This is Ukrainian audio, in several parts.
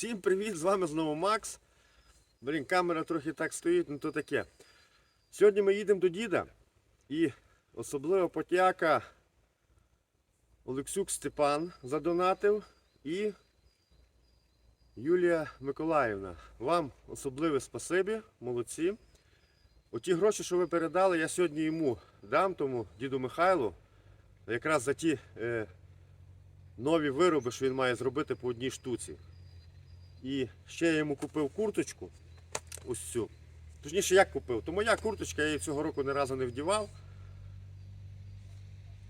Всім привіт! З вами знову Макс. Блін, камера трохи так стоїть, ну то таке. Сьогодні ми їдемо до діда і особливо потяка Олексюк Степан задонатив і Юлія Миколаївна. Вам особливе спасибі, молодці. Оті гроші, що ви передали, я сьогодні йому дам, тому діду Михайлу, якраз за ті е, нові вироби, що він має зробити по одній штуці. І ще я йому купив курточку. Ось цю. Точніше, як купив? То моя курточка, я її цього року ні разу не вдівав.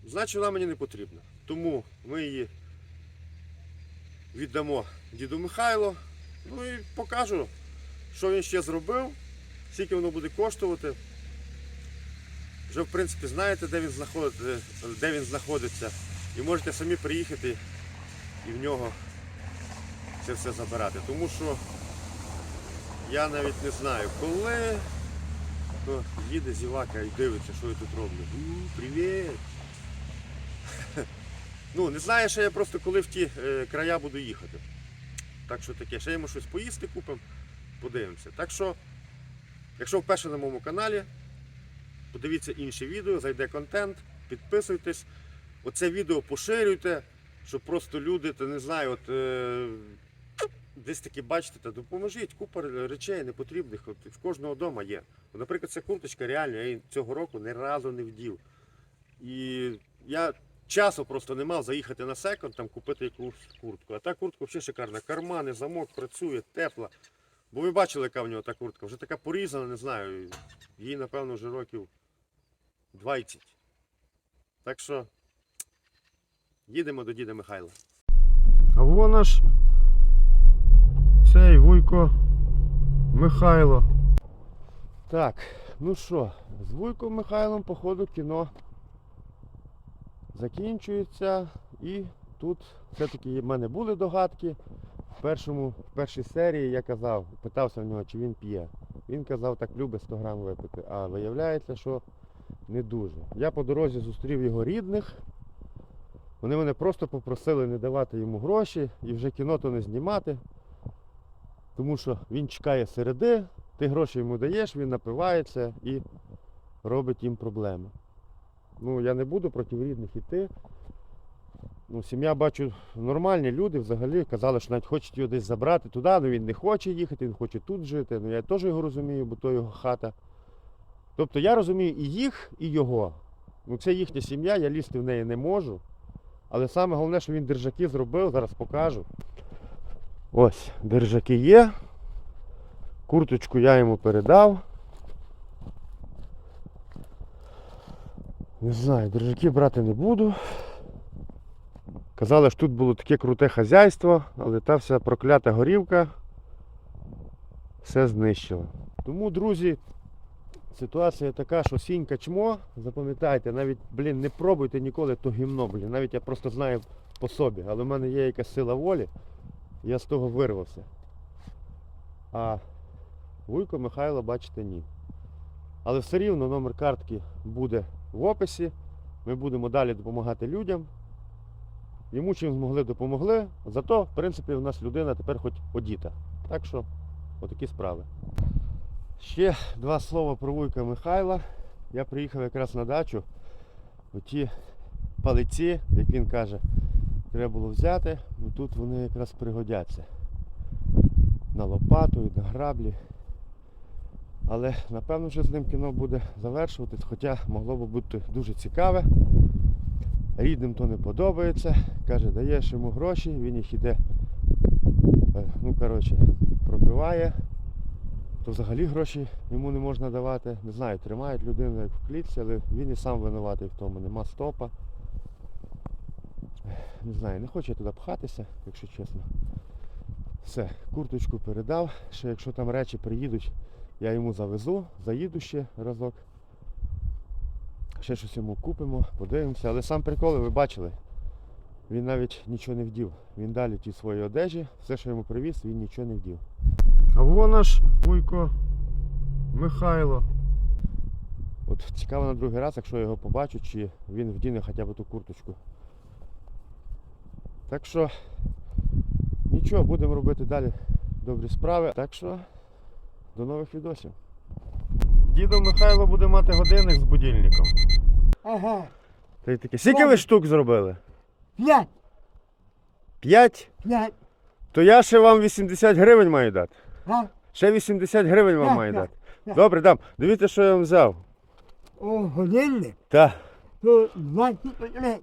Значить, вона мені не потрібна. Тому ми її віддамо діду Михайло. Ну і покажу, що він ще зробив, скільки воно буде коштувати. Вже в принципі знаєте, де він знаходиться, де він знаходиться. І можете самі приїхати і в нього це все забирати. Тому що я навіть не знаю, коли то їде зівака і дивиться, що я тут роблю. Привіт! Ну, не знаю, що я просто коли в ті е, края буду їхати. Так що таке, ще йому щось поїсти купимо, подивимося. Так що, якщо вперше на моєму каналі, подивіться інші відео, зайде контент, підписуйтесь. Оце відео поширюйте, щоб просто люди, та не знаю, от е, десь таки бачите, та допоможіть, купа речей непотрібних. От в кожного вдома є. Наприклад, ця курточка реально, я її цього року ні разу не вдів. І я часу просто не мав заїхати на секонд, там купити якусь куртку. А та куртка взагалі шикарна. Кармани, замок працює, тепла. Бо ви бачили, яка в нього та куртка. Вже така порізана, не знаю. Їй, напевно, вже років 20. Так що їдемо до діда Михайла. А вон аж цей Вуйко Михайло. Так, ну що, з Вуйком Михайлом, походу, кіно закінчується. І тут все-таки в мене були догадки. В, першому, в першій серії я казав, питався в нього, чи він п'є. Він казав, так любить 100 грам випити. А виявляється, що не дуже. Я по дорозі зустрів його рідних. Вони мене просто попросили не давати йому гроші і вже кіно то не знімати. Тому що він чекає середи, ти гроші йому даєш, він напивається і робить їм проблеми. Ну, я не буду проти рідних іти. Ну, сім'я бачу нормальні люди взагалі казали, що навіть хочуть його десь забрати туди, але він не хоче їхати, він хоче тут жити. Ну я теж його розумію, бо то його хата. Тобто я розумію і їх, і його. Ну це їхня сім'я, я лізти в неї не можу. Але саме головне, що він держаки зробив, зараз покажу. Ось, держаки є. Курточку я йому передав. Не знаю, держаки брати не буду. Казали, що тут було таке круте хазяйство, але та вся проклята горівка все знищила. Тому, друзі, ситуація така, що сінька чмо, запам'ятайте, навіть, блін, не пробуйте ніколи то гімно, блін. Навіть я просто знаю по собі, але в мене є якась сила волі, я з того вирвався. А Вуйко Михайло, бачите, ні. Але все рівно номер картки буде в описі. Ми будемо далі допомагати людям. Йому чим змогли допомогли. Зато, в принципі, у нас людина тепер хоч одіта. Так що, отакі справи. Ще два слова про Вуйка Михайла. Я приїхав якраз на дачу. Оті палиці, як він каже, треба було взяти, бо тут вони якраз пригодяться. На лопату і на граблі. Але напевно вже з ним кіно буде завершуватись, хоча могло б бути дуже цікаве. Рідним то не подобається. Каже, даєш йому гроші, він їх іде, е, ну коротше, пропиває. То взагалі гроші йому не можна давати. Не знаю, тримають людину як в клітці, але він і сам винуватий в тому, нема стопа. Не знаю, не хочу я туди пхатися, якщо чесно. Все, курточку передав. Ще якщо там речі приїдуть, я йому завезу, заїду ще разок. Ще щось йому купимо, подивимося. Але сам прикол, ви бачили, він навіть нічого не вдів. Він далі ті свої одежі, все, що йому привіз, він нічого не вдів. А вон наш Вуйко Михайло. От цікаво на другий раз, якщо я його побачу, чи він вдіне хоча б ту курточку. Так що нічого, будемо робити далі добрі справи. Так що до нових відосів. Дідо Михайло буде мати годинник з будильником. Ага. Та й таке. Скільки ви штук зробили? П'ять, П'ять? п'ять. То я ще вам 80 гривень маю дати. А? Ще 80 гривень вам Так, маю так, дати. так. Добре, дам. Дивіться, що я вам взяв. О, годинник. Та. То 20 літній.